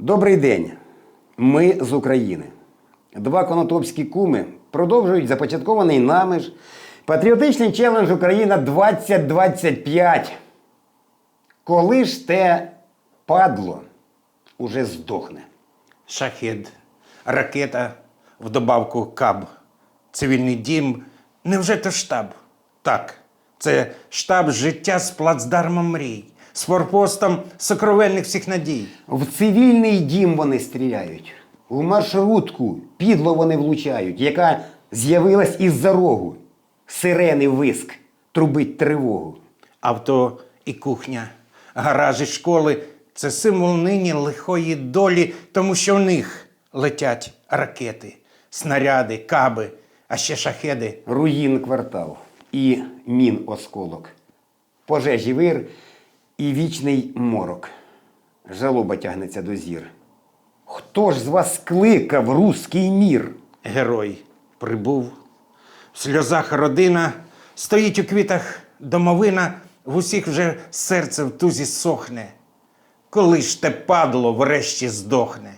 Добрий день. Ми з України. Два конотопські куми продовжують започаткований нами ж патріотичний челендж Україна 2025. Коли ж те падло уже здохне? Шахід, ракета, в добавку каб. Цивільний дім. Невже то штаб? Так, це штаб життя з плацдармом мрій, з форпостом сокровенних всіх надій. В цивільний дім вони стріляють. В маршрутку підло вони влучають, яка з'явилась із-за рогу. Сирени виск, трубить тривогу. Авто і кухня, гаражі школи це символ нині лихої долі, тому що в них летять ракети, снаряди, каби, а ще шахеди. Руїн квартал і мін осколок. Пожежі вир і вічний морок. Жалоба тягнеться до зір. Хто ж з вас кликав руський мір? Герой прибув. В сльозах родина, стоїть у квітах домовина, в усіх вже серце в тузі сохне. Коли ж те падло врешті здохне?